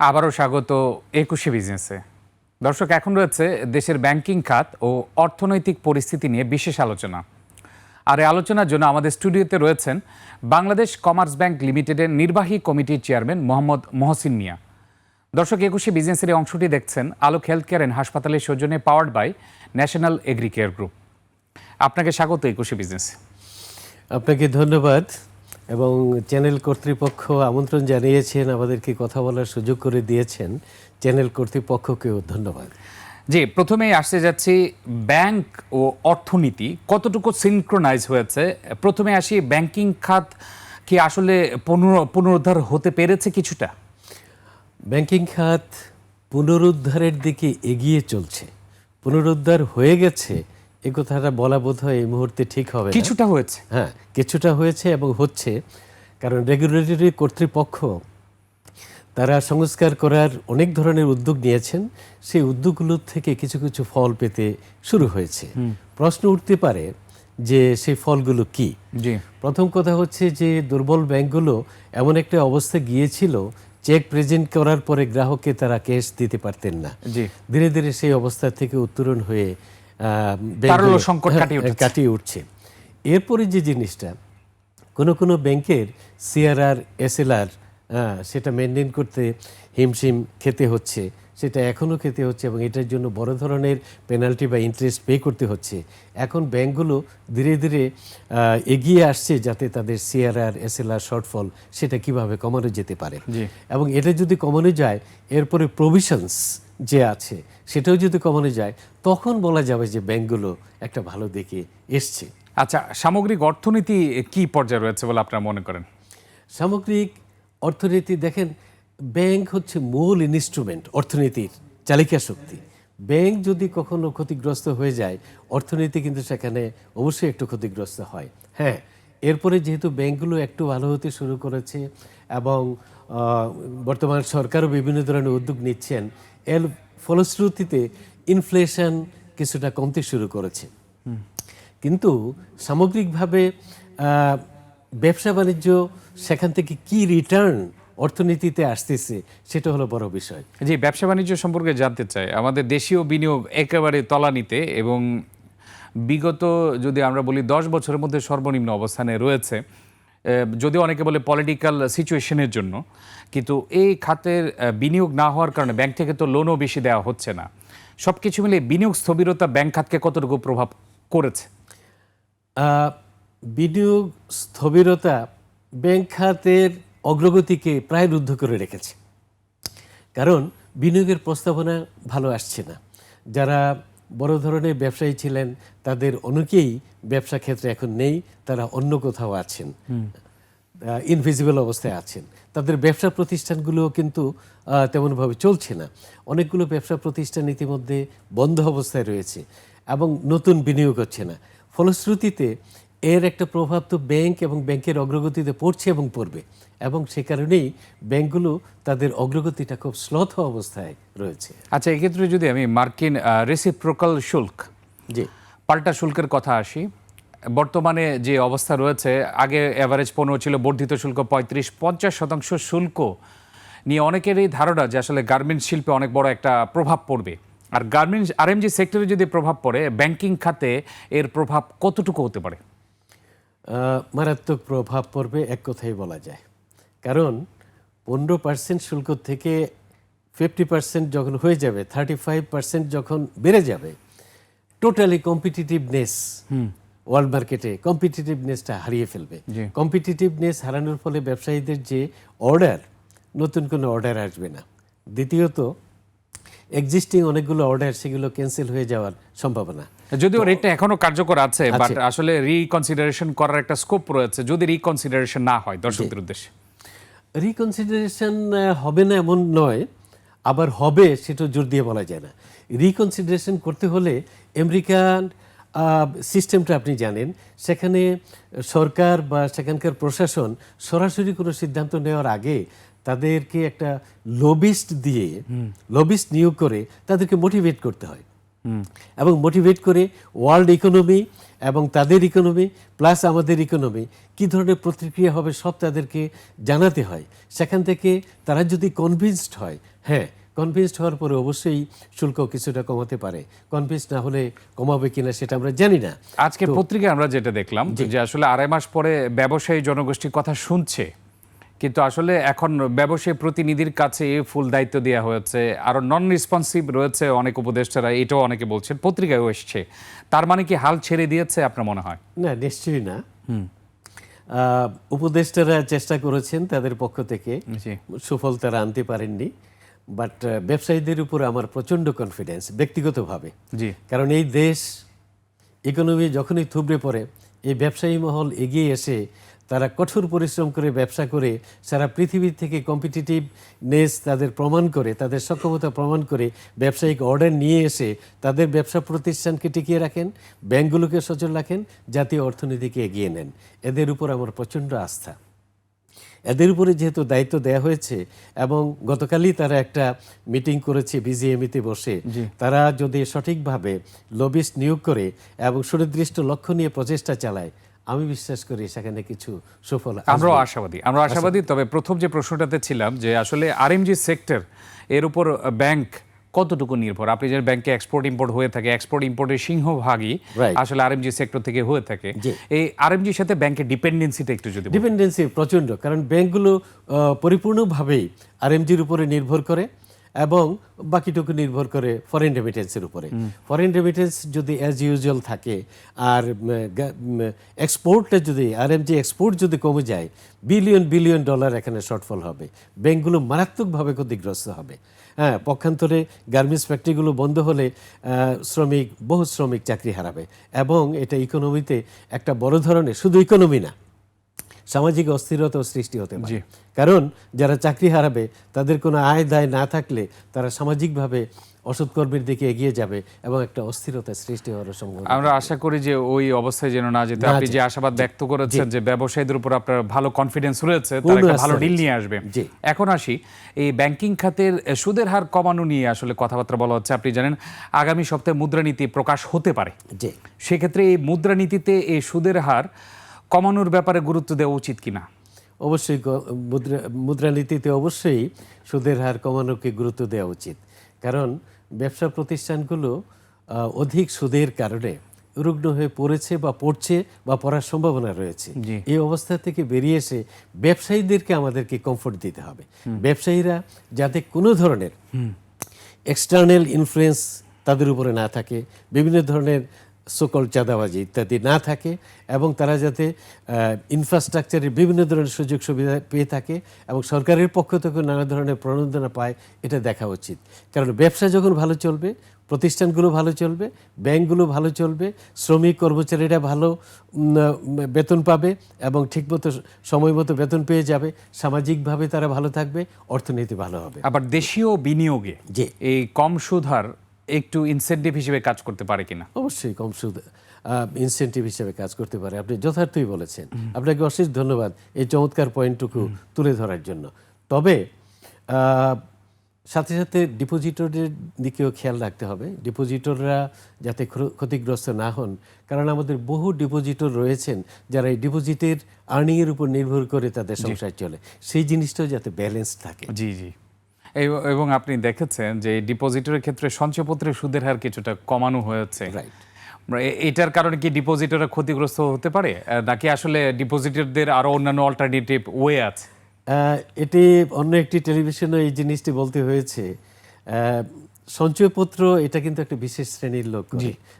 আবারও স্বাগত একুশে বিজনেসে। দর্শক, এখন রয়েছে দেশের ব্যাংকিং খাত ও অর্থনৈতিক পরিস্থিতি নিয়ে বিশেষ আলোচনা। আর এই আলোচনার জন্য আমাদের স্টুডিওতে রয়েছেন বাংলাদেশ কমার্স ব্যাংক লিমিটেডের নির্বাহী কমিটির চেয়ারম্যান মোহাম্মদ মহসিন মিয়া। দর্শক, একুশে বিজনেসের এই অংশটি দেখছেন আলোক হেলথ কেয়ার অ্যান্ড হাসপাতালের সৌজন্যে powered by national agri care group. আপনাকে স্বাগত একুশে বিজনেসে। আপনাকে ধন্যবাদ। এবং চ্যানেল কর্তৃপক্ষ আমন্ত্রণ জানিয়েছেন আমাদেরকে কথা বলার সুযোগ করে দিয়েছেন। চ্যানেল কর্তৃপক্ষকেও ধন্যবাদ। জি প্রথমেই আসতে যাচ্ছি ব্যাংক ও অর্থনীতি কতটুকু সিনক্রোনাইজ হয়েছে? প্রথমে আসি ব্যাংকিং খাত কি আসলে পুনর- পুনরুদ্ধার হতে পেরেছে কিছুটা? ব্যাংকিং খাত পুনরুদ্ধারের দিকে এগিয়ে চলছে। পুনরুদ্ধার হয়ে গেছে এ কথাটা বলা বোধ হয় এই মুহূর্তে ঠিক হবে কিছুটা হয়েছে। হ্যাঁ কিছুটা হয়েছে এবং হচ্ছে কারণ রেগুলেটরি কর্তৃপক্ষ তারা সংস্কার করার অনেক ধরনের উদ্যোগ নিয়েছেন। সেই উদ্যোগগুলোর থেকে কিছু কিছু ফল পেতে শুরু হয়েছে। প্রশ্ন উঠতে পারে যে সেই ফলগুলো কি? প্রথম কথা হচ্ছে যে দুর্বল ব্যাংকগুলো এমন একটা অবস্থা গিয়েছিল চেক প্রেজেন্ট করার পরে গ্রাহককে তারা ক্যাশ দিতে পারতেন না। ধীরে ধীরে সেই অবস্থা থেকে উত্তরণ হয়ে সংকট কাটিয়ে কাটিয়ে উঠছে। এরপরে যে জিনিসটা কোনো কোনো ব্যাংকের সিআরআর এসএলআর সেটা মেনটেন করতে হিমশিম খেতে হচ্ছে সেটা এখনও খেতে হচ্ছে এবং এটার জন্য বড় ধরনের পেনাল্টি বা ইন্টারেস্ট পে করতে হচ্ছে। এখন ব্যাংকগুলো ধীরে ধীরে এগিয়ে আসছে যাতে তাদের সিআরআর এসএলআর শর্টফল সেটা কীভাবে কমানো যেতে পারে। এবং এটা যদি কমানো যায় এরপরে প্রভিশনস যে আছে সেটাও যদি কমানো যায় তখন বলা যাবে যে ব্যাংকগুলো একটা ভালো দিকে এসছে। আচ্ছা সামগ্রিক অর্থনীতি কি পর্যায়ে রয়েছে বলে আপনারা মনে করেন? সামগ্রিক অর্থনীতি দেখেন ব্যাংক হচ্ছে মূল ইনস্ট্রুমেন্ট অর্থনীতির চালিকা শক্তি। ব্যাংক যদি কখনো ক্ষতিগ্রস্ত হয়ে যায় অর্থনীতি কিন্তু সেখানে অবশ্যই একটু ক্ষতিগ্রস্ত হয়। হ্যাঁ এরপরে যেহেতু ব্যাংকগুলো একটু ভালো হতে শুরু করেছে এবং বর্তমান সরকারও বিভিন্ন ধরনের উদ্যোগ নিচ্ছেন, এর ফলশ্রুতিতে ইনফ্লেশন কিছুটা কমতে শুরু করেছে। কিন্তু সামগ্রিকভাবে ব্যবসা বাণিজ্য সেখান থেকে কি রিটার্ন অর্থনীতিতে আসতেছে সেটা হলো বড় বিষয়। জি, ব্যবসা বাণিজ্য সম্পর্কে জানতে চাই। আমাদের দেশীয় বিনিয়োগ একেবারে তলানিতে এবং বিগত যদি আমরা বলি দশ বছরের মধ্যে সর্বনিম্ন অবস্থানে রয়েছে যদিও অনেকে বলে পলিটিক্যাল সিচুয়েশনের জন্য, কিন্তু এই খাতের বিনিয়োগ না হওয়ার কারণে ব্যাংক থেকে তো লোনও বেশি দেওয়া হচ্ছে না। সব কিছু মিলে বিনিয়োগ স্থবিরতা ব্যাংক খাতকে কতটুকু প্রভাব করেছে? বিনিয়োগ স্থবিরতা ব্যাংক খাতের অগ্রগতিকে প্রায় রুদ্ধ করে রেখেছে। কারণ বিনিয়োগের প্রস্তাবনা ভালো আসছে না। যারা বড় ধরনের ব্যবসায়ী ছিলেন তাদের অনেকেই ব্যবসা ক্ষেত্রে এখন নেই তারা অন্য কোথাও আছেন ইনভিজিবল অবস্থায় আছেন। তাদের ব্যবসা প্রতিষ্ঠানগুলোও কিন্তু তেমনভাবে চলছে না। অনেকগুলো ব্যবসা প্রতিষ্ঠান ইতিমধ্যে বন্ধ অবস্থায় রয়েছে এবং নতুন বিনিয়োগ হচ্ছে না। ফলশ্রুতিতে এর একটা প্রভাব তো ব্যাংক এবং ব্যাংকের অগ্রগতিতে পড়ছে এবং পড়বে। এবং সে কারণেই ব্যাংকগুলো তাদের অগ্রগতিটা খুব স্লথ অবস্থায় রয়েছে। আচ্ছা এক্ষেত্রে যদি আমি মার্কিন রেসিপ্রোকাল শুল্ক জি। পাল্টা শুল্কের কথা আসি বর্তমানে যে অবস্থা রয়েছে আগে অ্যাভারেজ পনেরো ছিল বর্ধিত শুল্ক পঁয়ত্রিশ পঞ্চাশ শতাংশ শুল্ক নিয়ে অনেকেরই ধারণা যে আসলে গার্মেন্টস শিল্পে অনেক বড় একটা প্রভাব পড়বে। আর গার্মেন্টস আরএমজি সেক্টরে যদি প্রভাব পড়ে ব্যাংকিং খাতে এর প্রভাব কতটুকু হতে পারে? মারাত্মক প্রভাব পড়বে এক কথাই বলা যায়। কারণ পনেরো পার্সেন্ট শুল্ক থেকে ফিফটি পার্সেন্ট যখন হয়ে যাবে থার্টি ফাইভ পার্সেন্ট যখন বেড়ে যাবে টোটালি কম্পিটিটিভনেস ওয়ার্ল্ড মার্কেটে কম্পিটিটিভনেসটা হারিয়ে ফেলবে। কম্পিটিটিভনেস হারানোর ফলে ব্যবসায়ীদের যে অর্ডার নতুন কোনো অর্ডার আসবে না। দ্বিতীয়ত এক্সিস্টিং অনেকগুলো অর্ডার সেগুলো ক্যান্সেল হয়ে যাওয়ার সম্ভাবনা। যদিও রেটটা এখনও কার্যকর আছে বাট আসলে রিকনসিডারেশন করার একটা স্কোপ রয়েছে যদি রিকনসিডারেশন না হয় দর্শকদের উদ্দেশ্যে। রিকনসিডারেশন হবে না এমন নয় আবার হবে সেটা জোর দিয়ে বলা যায় না। রিকনসিডারেশন করতে হলে আমেরিকান সিস্টেমটা আপনি জানেন সেখানে সরকার বা সেখানকার প্রশাসন সরাসরি কোনো সিদ্ধান্ত নেওয়ার আগে তাদেরকে একটা লবিস্ট দিয়ে লবিস্ট নিয়োগ করে তাদেরকে মোটিভেট করতে হয়। এবং মোটিভেট করে ওয়ার্ল্ড ইকোনমি এবং তাদের ইকোনমি প্লাস আমাদের ইকোনমি কী ধরনের প্রতিক্রিয়া হবে সব তাদেরকে জানাতে হয়। সেখান থেকে তারা যদি কনভিন্সড হয় হ্যাঁ কনভিন্সড হওয়ার পরে অবশ্যই শুল্ক কিছুটা কমাতে পারে। কনভিন্সড না হলে কমাবে কিনা সেটা আমরা জানি না। আজকে পত্রিকায় আমরা যেটা দেখলাম যে আসলে আড়াই মাস পরে ব্যবসায়ী জনগোষ্ঠীর কথা শুনছে। কিন্তু আসলে এখন ব্যবসায়ী প্রতিনিধির কাছে ফুল দায়িত্ব দেওয়া হয়েছে। আরও নন রেসপন্সিভ রয়েছে অনেক উপদেষ্টারা এটাও অনেকে বলছেন পত্রিকায়ও এসছে। তার মানে কি হাল ছেড়ে দিয়েছে আপনার মনে হয়? না নিশ্চয়ই না। উপদেষ্টারা চেষ্টা করেছেন তাদের পক্ষ থেকে। সুফল তারা আনতে পারেননি। বাট ব্যবসায়ীদের উপর আমার প্রচণ্ড কনফিডেন্স ব্যক্তিগতভাবে। জি। কারণ এই দেশ ইকোনমি যখনই থুবড়ে পড়ে এই ব্যবসায়ী মহল এগিয়ে এসে তারা কঠোর পরিশ্রম করে ব্যবসা করে সারা পৃথিবী থেকে কম্পিটিটিভনেস তাদের প্রমাণ করে তাদের সক্ষমতা প্রমাণ করে ব্যবসায়িক অর্ডার নিয়ে এসে তাদের ব্যবসা প্রতিষ্ঠানকে টিকিয়ে রাখেন ব্যাংকগুলোকে সচল রাখেন জাতীয় অর্থনীতিকে এগিয়ে নেন। এদের উপর আমার প্রচণ্ড আস্থা। এদের উপরে যেহেতু দায়িত্ব দেওয়া হয়েছে এবং গতকালই তারা একটা মিটিং করেছে বিজিএমইতে বসে তারা যদি সঠিকভাবে লবিস্ট নিয়োগ করে এবং সুনির্দিষ্ট লক্ষ্য নিয়ে প্রচেষ্টা চালায় আমি বিশ্বাস করি সেখানে কিছু সুফল। আমরাও আশাবাদী আমরা আশাবাদী তবে প্রথম যে প্রশ্নটাতে ছিলাম যে আসলে আরএমজি সেক্টর এর উপর ব্যাংক কতটুকু নির্ভর আপনি যে ব্যাংকে এক্সপোর্ট ইম্পোর্ট হয়ে থাকে এক্সপোর্ট ইম্পোর্টের সিংহভাগই. আসলে আরএমজি সেক্টর থেকে হয়ে থাকে। এই আরএমজির সাথে ব্যাংকের ডিপেন্ডেন্সিটা একটু যদি ডিপেন্ডেন্সি প্রচণ্ড কারণ ব্যাংকগুলো পরিপূর্ণভাবেই আরএমজির উপরে নির্ভর করে এবং বাকিটুকু নির্ভর করে ফরেন রেমিটেন্সের উপরে। ফরেন রেমিটেন্স যদি অ্যাজ ইউজুয়াল থাকে আর এক্সপোর্টটা যদি আরএমজি এক্সপোর্ট যদি কমে যায় বিলিয়ন বিলিয়ন ডলার এখানে শর্টফল হবে। ব্যাংকগুলো মারাত্মকভাবে ক্ষতিগ্রস্ত হবে। হ্যাঁ পক্ষান্তরে গার্মেন্টস ফ্যাক্টরিগুলো বন্ধ হলে শ্রমিক বহু শ্রমিক চাকরি হারাবে। এবং এটা ইকোনমিতে একটা বড় ধরনের শুধু ইকোনমি না সামাজিক অস্থিরতাও সৃষ্টি হতে পারে। কারণ যারা চাকরি হারাবে তাদের কোনো আয় দায় না থাকলে তারা সামাজিকভাবে অসৎ কর্মের দিকে এগিয়ে যাবে এবং একটা অস্থিরতা সৃষ্টি হওয়ার সম্ভাবনা আমরা আশা করি যে ওই অবস্থায় যেন না যেতে আপনি যে আশাবাদ ব্যক্ত করেছেন যে ব্যবসায়ীদের উপর আপনার ভালো কনফিডেন্স রয়েছে তারা একটা ভালো ডিল নিয়ে আসবে। এখন আসি এই ব্যাংকিং খাতের সুদের হার কমানো নিয়ে আসলে কথাবার্তা বলা হচ্ছে। আপনি জানেন আগামী সপ্তাহে মুদ্রানীতি প্রকাশ হতে পারে। সেক্ষেত্রে এই মুদ্রানীতিতে এই সুদের হার কমানোর ব্যাপারে গুরুত্ব দেওয়া উচিত কিনা? অবশ্যই মুদ্রা মুদ্রানীতিতে অবশ্যই সুদের হার কমানোকে গুরুত্ব দেওয়া উচিত। কারণ ব্যবসা প্রতিষ্ঠানগুলো অধিক সুদের কারণে রুগ্ন হয়ে পড়েছে বা পড়ছে বা পড়ার সম্ভাবনা রয়েছে। এই অবস্থা থেকে বেরিয়ে এসে ব্যবসায়ীদেরকে আমাদেরকে কমফোর্ট দিতে হবে। ব্যবসায়ীরা যাতে কোনো ধরনের এক্সটার্নাল ইনফ্লুয়েন্স তাদের উপরে না থাকে বিভিন্ন ধরনের সকল চাঁদাবাজি ইত্যাদি না থাকে এবং তারা যাতে ইনফ্রাস্ট্রাকচারের বিভিন্ন ধরনের সুযোগ সুবিধা পেয়ে থাকে এবং সরকারের পক্ষ থেকে নানা ধরনের প্রণোদনা পায় এটা দেখা উচিত। কারণ ব্যবসা যখন ভালো চলবে প্রতিষ্ঠানগুলো ভালো চলবে ব্যাংকগুলো ভালো চলবে শ্রমিক কর্মচারীরা ভালো বেতন পাবে এবং ঠিকমতো সময় মতো বেতন পেয়ে যাবে সামাজিকভাবে তারা ভালো থাকবে অর্থনীতি ভালো হবে। আবার দেশীয় বিনিয়োগে যে এই কম সুদ হার একটু ইনসেন্টিভ হিসেবে কাজ করতে পারে কিনা? অবশ্যই কম সুদ ইনসেন্টিভ হিসেবে কাজ করতে পারে। আপনি যথার্থই বলেছেন। আপনাকে অশেষ ধন্যবাদ এই চমৎকার পয়েন্টটুকু তুলে ধরার জন্য। তবে সাথে সাথে ডিপোজিটরের দিকেও খেয়াল রাখতে হবে। ডিপোজিটররা যাতে ক্ষতিগ্রস্ত না হন। কারণ আমাদের বহু ডিপোজিটর রয়েছেন যারা এই ডিপোজিটের আর্নিংয়ের উপর নির্ভর করে তাদের সংসার চলে। সেই জিনিসটাও যাতে ব্যালেন্স থাকে। জি জি। এবং আপনি দেখেছেন যে ডিপোজিটের ক্ষেত্রে সঞ্চয়পত্রের সুদের হার কিছুটা কমানো হয়েছে। রাইট এটার কারণে কি ডিপোজিটররা ক্ষতিগ্রস্ত হতে পারে? নাকি আসলে ডিপোজিটরদের আরও অন্যান্য অল্টারনেটিভ ওয়ে আছে? এটি অন্য একটি টেলিভিশনে এই জিনিসটি বলতে হয়েছে। সঞ্চয়পত্র এটা কিন্তু একটা বিশেষ শ্রেণির লোক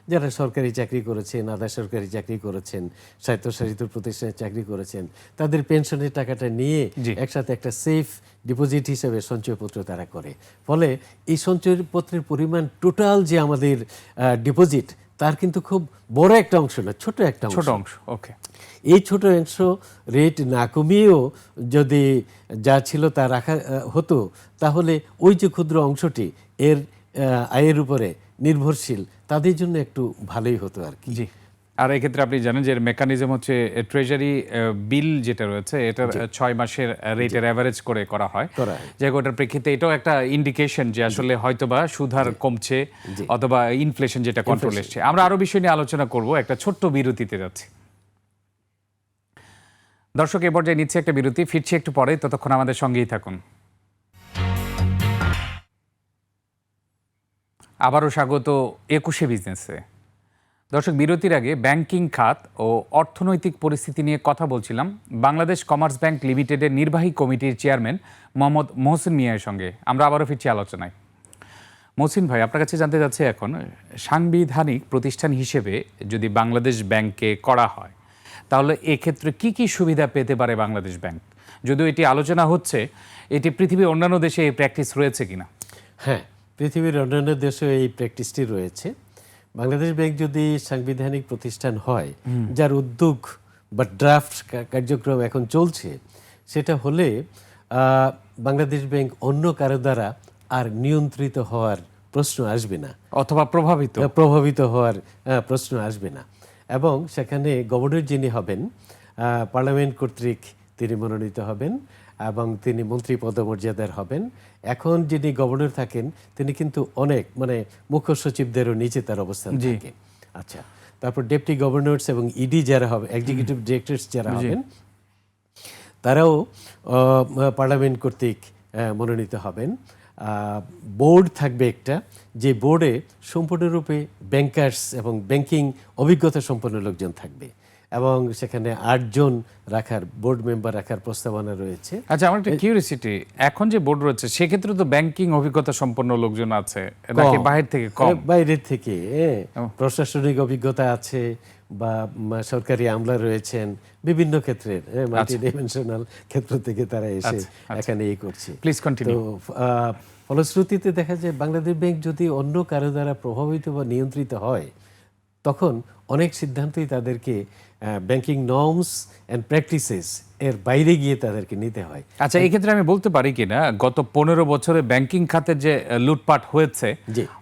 যারা সরকারি চাকরি করেছেন আধা সরকারি চাকরি করেছেন স্বায়ত্তশাসিত প্রতিষ্ঠানে চাকরি করেছেন তাদের পেনশনের টাকাটা নিয়ে একসাথে একটা সেফ ডিপোজিট হিসেবে সঞ্চয়পত্র তারা করে। ফলে এই সঞ্চয়পত্রের পরিমাণ টোটাল যে আমাদের ডিপোজিট তার কিন্তু খুব বড় একটা অংশ না ছোট একটা অংশ। ছোট অংশ ওকে। এই ছোট অংশ রেট না কমিয়েও যদি যা ছিল তা রাখা হতো তাহলে ওই যে ক্ষুদ্র অংশটি এর আয়ের উপরে নির্ভরশীল তাদের জন্য একটু ভালোই হতো আর কি। জি। আর এক্ষেত্রে আপনি জানেন যে মেকানিজম হচ্ছে ট্রেজারি বিল যেটা রয়েছে এটার আহ, ছয় মাসের রেটের অ্যাভারেজ করে করা হয়। করা হয়। যে ওটার প্রেক্ষিতে এটাও একটা ইন্ডিকেশন যে আসলে হয়তোবা সুধার কমছে অথবা ইনফ্লেশন যেটা কন্ট্রোল এসছে। আমরা আরও বিষয় নিয়ে আলোচনা করব একটা ছোট্ট বিরতিতে যাচ্ছি। দর্শক এ পর্যায়ে নিচ্ছে একটা বিরতি ফিরছি একটু পরে ততক্ষণ আমাদের সঙ্গেই থাকুন। আবারও স্বাগত একুশে বিজনেসে দর্শক, বিরতির আগে ব্যাংকিং খাত ও অর্থনৈতিক পরিস্থিতি নিয়ে কথা বলছিলাম বাংলাদেশ কমার্স ব্যাংক লিমিটেডের নির্বাহী কমিটির চেয়ারম্যান মোহাম্মদ মোহসিন মিয়ার সঙ্গে। আমরা আবারও ফিরছি আলোচনায়। মহসিন ভাই, আপনার কাছে জানতে চাচ্ছি এখন, সাংবিধানিক প্রতিষ্ঠান হিসেবে যদি বাংলাদেশ ব্যাংকে করা হয়, তাহলে এক্ষেত্রে কি কি সুবিধা পেতে পারে বাংলাদেশ ব্যাংক? যদিও এটি আলোচনা হচ্ছে, এটি পৃথিবীর অন্যান্য দেশে এই প্র্যাকটিস রয়েছে কিনা? হ্যাঁ পৃথিবীর অন্যান্য দেশেও এই প্র্যাকটিসটি রয়েছে। বাংলাদেশ ব্যাংক যদি সাংবিধানিক প্রতিষ্ঠান হয় যার উদ্যোগ বা ড্রাফট কার্যক্রম এখন চলছে সেটা হলে বাংলাদেশ ব্যাংক অন্য কারও দ্বারা আর নিয়ন্ত্রিত হওয়ার প্রশ্ন আসবে না। অথবা প্রভাবিত। প্রভাবিত হওয়ার প্রশ্ন আসবে না। এবং সেখানে গভর্নর যিনি হবেন পার্লামেন্ট কর্তৃক তিনি মনোনীত হবেন। এবং তিনি মন্ত্রী পদমর্যাদার হবেন। এখন যিনি গভর্নর থাকেন তিনি কিন্তু অনেক মানে মুখ্য সচিবদেরও নিচে তার অবস্থান থাকে। আচ্ছা তারপর ডেপুটি গভর্নর্স এবং ইডি যারা হবে এক্সিকিউটিভ ডিরেক্টরস যারা হবেন তারাও পার্লামেন্ট কর্তৃক মনোনীত হবেন। আহ, বোর্ড থাকবে একটা যে বোর্ডে সম্পূর্ণরূপে ব্যাংকার্স এবং ব্যাংকিং অভিজ্ঞতা সম্পন্ন লোকজন থাকবে। এবং সেখানে আটজন রাখার বোর্ড মেম্বার রাখার প্রস্তাবনা রয়েছে। আচ্ছা আমার একটা কিউরিসিটি এখন যে বোর্ড রয়েছে সেক্ষেত্রে তো ব্যাংকিং অভিজ্ঞতা সম্পন্ন লোকজন আছে নাকি। বাহির থেকে কম? এ, বাইরের থেকে প্রশাসনিক অভিজ্ঞতা আছে বা সরকারি আমলা রয়েছেন বিভিন্ন ক্ষেত্রের মাল্টি ডিমেনশনাল ক্ষেত্র থেকে তারা এসে এখানে এই করছে। প্লিজ কন্টিনিউ ফলশ্রুতিতে দেখা যায় বাংলাদেশ ব্যাংক যদি অন্য কারও দ্বারা প্রভাবিত বা নিয়ন্ত্রিত হয় তখন অনেক সিদ্ধান্তই তাদেরকে ব্যাংকিং নর্মস অ্যান্ড প্র্যাকটিসেস এর বাইরে গিয়ে তাদেরকে নিতে হয়। আচ্ছা এই ক্ষেত্রে আমি বলতে পারি কিনা গত পনেরো বছরে ব্যাংকিং খাতের যে লুটপাট হয়েছে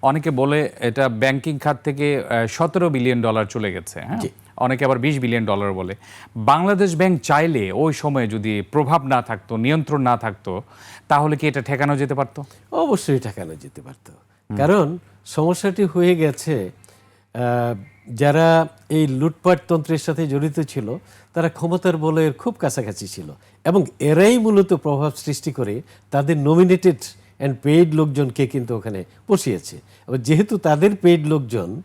অনেকে বলে এটা ব্যাংকিং খাত থেকে সতেরো বিলিয়ন ডলার চলে গেছে হ্যাঁ? অনেকে আবার বিশ বিলিয়ন ডলার বলে। বাংলাদেশ ব্যাংক চাইলে ওই সময়ে যদি প্রভাব না থাকতো নিয়ন্ত্রণ না থাকতো তাহলে কি এটা ঠেকানো যেতে পারতো? অবশ্যই ঠেকানো যেতে পারতো। কারণ সমস্যাটি হয়ে গেছে যারা এই লুটপাট তন্ত্রের সাথে জড়িত ছিল তারা ক্ষমতার বলয়ের খুব কাছাকাছি ছিল এবং এরাই মূলত প্রভাব সৃষ্টি করে তাদের নমিনেটেড অ্যান্ড পেইড লোকজনকে কিন্তু ওখানে বসিয়েছে। এবার যেহেতু তাদের পেইড লোকজন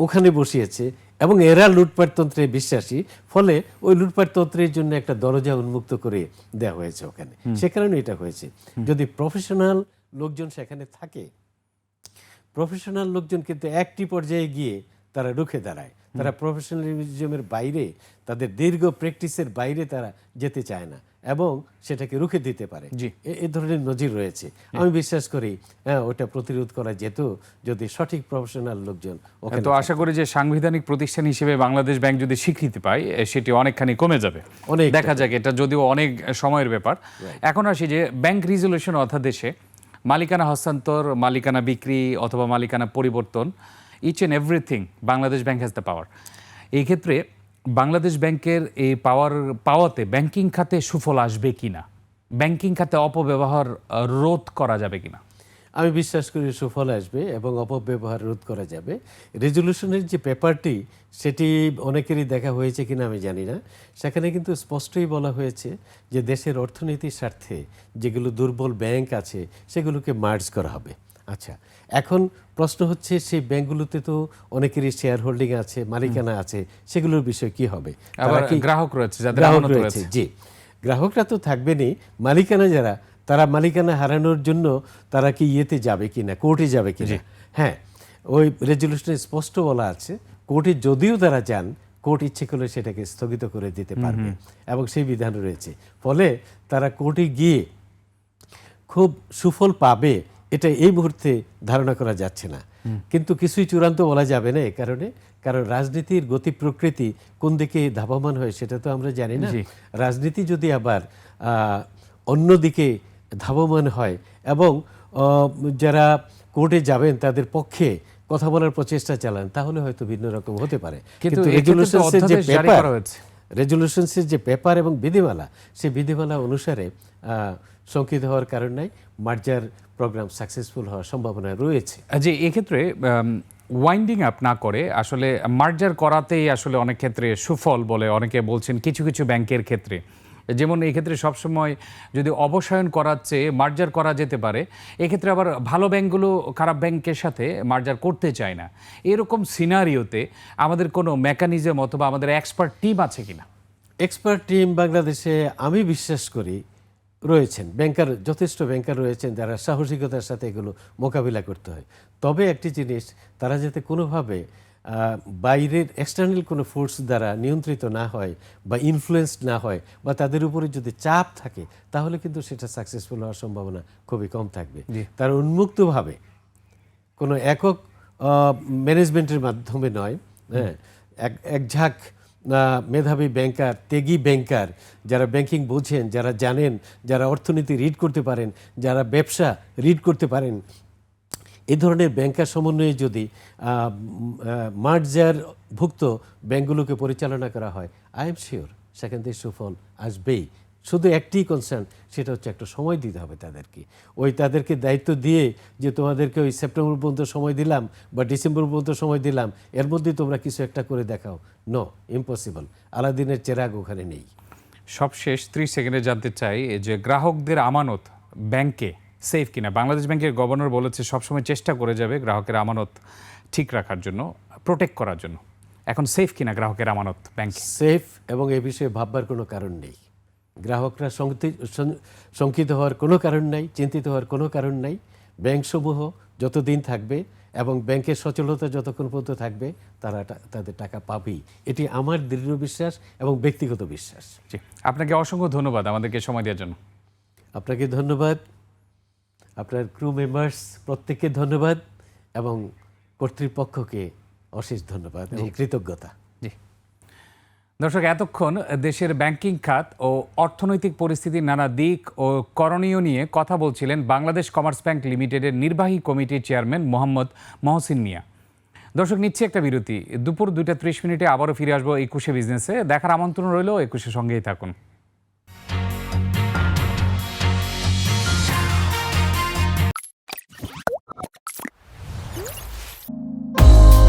ওখানে বসিয়েছে এবং এরা লুটপাট তন্ত্রে বিশ্বাসী ফলে ওই লুটপাট তন্ত্রের জন্য একটা দরজা উন্মুক্ত করে দেওয়া হয়েছে ওখানে। সে কারণে এটা হয়েছে। যদি প্রফেশনাল লোকজন সেখানে থাকে প্রফেশনাল লোকজন কিন্তু একটি পর্যায়ে গিয়ে তারা রুখে দাঁড়ায়। তারা প্রফেশনালিজমের বাইরে তাদের দীর্ঘ প্র্যাকটিসের বাইরে তারা যেতে চায় না এবং সেটাকে রুখে দিতে পারে। এ- ধরনের নজির রয়েছে। আমি বিশ্বাস করি হ্যাঁ ওটা প্রতিরোধ করা যেত যদি সঠিক প্রফেশনাল লোকজন তো আশা করি যে সাংবিধানিক প্রতিষ্ঠান হিসেবে বাংলাদেশ ব্যাংক যদি স্বীকৃতি পায় সেটি অনেকখানি কমে যাবে। অনেক দেখা যাক এটা যদিও অনেক সময়ের ব্যাপার। এখন আসি যে ব্যাংক রিজলিউশন অধ্যাদেশে মালিকানা হস্তান্তর, মালিকানা বিক্রি অথবা মালিকানা পরিবর্তন each and everything Bangladesh bank has the power এই ক্ষেত্রে বাংলাদেশ ব্যাংকের এই পাওয়ার পাওয়াতে ব্যাংকিং খাতে সুফল আসবে কি না ব্যাংকিং খাতে অপব্যবহার রোধ করা যাবে কিনা? আমি বিশ্বাস করি সুফল আসবে এবং অপব্যবহার রোধ করা যাবে। রেজলিউশনের যে পেপারটি সেটি অনেকেরই দেখা হয়েছে কিনা আমি জানি না। সেখানে কিন্তু স্পষ্টই বলা হয়েছে যে দেশের অর্থনীতির স্বার্থে যেগুলো দুর্বল ব্যাংক আছে সেগুলোকে মার্জ করা হবে। আচ্ছা এখন প্রশ্ন হচ্ছে সেই ব্যাংকগুলোতে তো অনেকেরই শেয়ার হোল্ডিং আছে মালিকানা আছে সেগুলোর বিষয় কি হবে? আবার গ্রাহক রয়েছে গ্রাহক রয়েছে রয়েছে। জি। গ্রাহকরা তো থাকবেনই মালিকানা যারা তারা মালিকানা হারানোর জন্য তারা কি ইয়েতে যাবে কিনা কোর্টে যাবে কিনা হ্যাঁ ওই রেজলিউশনে স্পষ্ট বলা আছে কোর্টে যদিও তারা যান কোর্ট ইচ্ছে করলে সেটাকে স্থগিত করে দিতে পারবে এবং সেই বিধান রয়েছে। ফলে তারা কোর্টে গিয়ে খুব সুফল পাবে এটা এই মুহূর্তে ধারণা করা যাচ্ছে না। কিন্তু কিছুই চূড়ান্ত বলা যাবে না এ কারণে কারণ রাজনীতির গতি প্রকৃতি কোন দিকে ধাবমান হয় সেটা তো আমরা জানি না। রাজনীতি যদি আবার অন্যদিকে ধাবমান হয় এবং যারা কোর্টে যাবেন তাদের পক্ষে কথা বলার প্রচেষ্টা চালান তাহলে হয়তো ভিন্ন রকম হতে পারে। কিন্তু রেজুলেশনসের যে পেপার রেজুলেশনসের যে পেপার এবং বিধিমালা সেই বিধিমালা অনুসারে শঙ্কিত হওয়ার কারণ নাই মার্জার প্রোগ্রাম সাকসেসফুল হওয়ার সম্ভাবনা রয়েছে। যে এক্ষেত্রে ওয়াইন্ডিং আপ না করে আসলে মার্জার করাতেই আসলে অনেক ক্ষেত্রে সুফল বলে অনেকে বলছেন কিছু কিছু ব্যাংকের ক্ষেত্রে। যেমন এই ক্ষেত্রে সবসময় যদি অবসায়ন করার চেয়ে মার্জার করা যেতে পারে, এক্ষেত্রে আবার ভালো ব্যাংকগুলো খারাপ ব্যাংকের সাথে মার্জার করতে চায় না। এরকম সিনারিওতে আমাদের কোনো মেকানিজম অথবা আমাদের এক্সপার্ট টিম আছে কিনা? এক্সপার্ট টিম বাংলাদেশে আমি বিশ্বাস করি রয়েছেন। ব্যাংকার, যথেষ্ট ব্যাংকার রয়েছেন যারা সাহসিকতার সাথে এগুলো মোকাবিলা করতে হয়। তবে একটি জিনিস, তারা যাতে কোনোভাবে বাইরের এক্সটার্নাল কোনো ফোর্স দ্বারা নিয়ন্ত্রিত না হয় বা ইনফ্লুয়েসড না হয় বা তাদের উপরে যদি চাপ থাকে তাহলে কিন্তু সেটা সাকসেসফুল হওয়ার সম্ভাবনা খুবই কম থাকবে। তারা উন্মুক্তভাবে কোনো একক ম্যানেজমেন্টের মাধ্যমে নয় হ্যাঁ এক এক ঝাঁক মেধাবী ব্যাংকার তেগি ব্যাংকার যারা ব্যাংকিং বোঝেন যারা জানেন যারা অর্থনীতি রিড করতে পারেন যারা ব্যবসা রিড করতে পারেন এই ধরনের ব্যাংকার সমন্বয়ে যদি মার্জার ভুক্ত ব্যাংকগুলোকে পরিচালনা করা হয় আই এম শিওর সেখান থেকে সুফল আসবেই। শুধু একটি কনসার্ন সেটা হচ্ছে একটা সময় দিতে হবে তাদেরকে। ওই তাদেরকে দায়িত্ব দিয়ে যে তোমাদেরকে ওই সেপ্টেম্বর পর্যন্ত সময় দিলাম বা ডিসেম্বর পর্যন্ত সময় দিলাম, এর মধ্যে তোমরা কিছু একটা করে দেখাও। নো ইম্পসিবল আলাদিনের চেরাগ ওখানে নেই। সবশেষ ত্রিশ সেকেন্ডে জানতে চাই যে গ্রাহকদের আমানত ব্যাংকে সেফ কিনা? বাংলাদেশ ব্যাংকের গভর্নর বলেছে সবসময় চেষ্টা করে যাবে গ্রাহকের আমানত ঠিক রাখার জন্য প্রোটেক্ট করার জন্য। এখন সেফ কিনা গ্রাহকের আমানত ব্যাংক? সেফ এবং এ বিষয়ে ভাববার কোনো কারণ নেই। গ্রাহকরা শঙ্কিত হওয়ার কোনো কারণ নাই চিন্তিত হওয়ার কোনো কারণ নাই। ব্যাংকসমূহ যতদিন থাকবে এবং ব্যাংকের সচলতা যতক্ষণ পর্যন্ত থাকবে তারা তাদের টাকা পাবেই। এটি আমার দৃঢ় বিশ্বাস এবং ব্যক্তিগত বিশ্বাস। জি। আপনাকে অসংখ্য ধন্যবাদ আমাদেরকে সময় দেওয়ার জন্য। আপনাকে ধন্যবাদ। আপনার ক্রু মেম্বার্স প্রত্যেককে ধন্যবাদ এবং কর্তৃপক্ষকে অশেষ ধন্যবাদ এবং কৃতজ্ঞতা। জি। দর্শক এতক্ষণ দেশের ব্যাংকিং খাত ও অর্থনৈতিক পরিস্থিতির নানা দিক ও করণীয় নিয়ে কথা বলছিলেন বাংলাদেশ কমার্স ব্যাংক লিমিটেডের নির্বাহী কমিটির চেয়ারম্যান মোহাম্মদ মহসিন মিয়া। দর্শক নিচ্ছে একটা বিরতি। দুপুর দুইটা ত্রিশ মিনিটে আবারও ফিরে আসব একুশে বিজনেসে দেখার আমন্ত্রণ রইল একুশে সঙ্গেই থাকুন।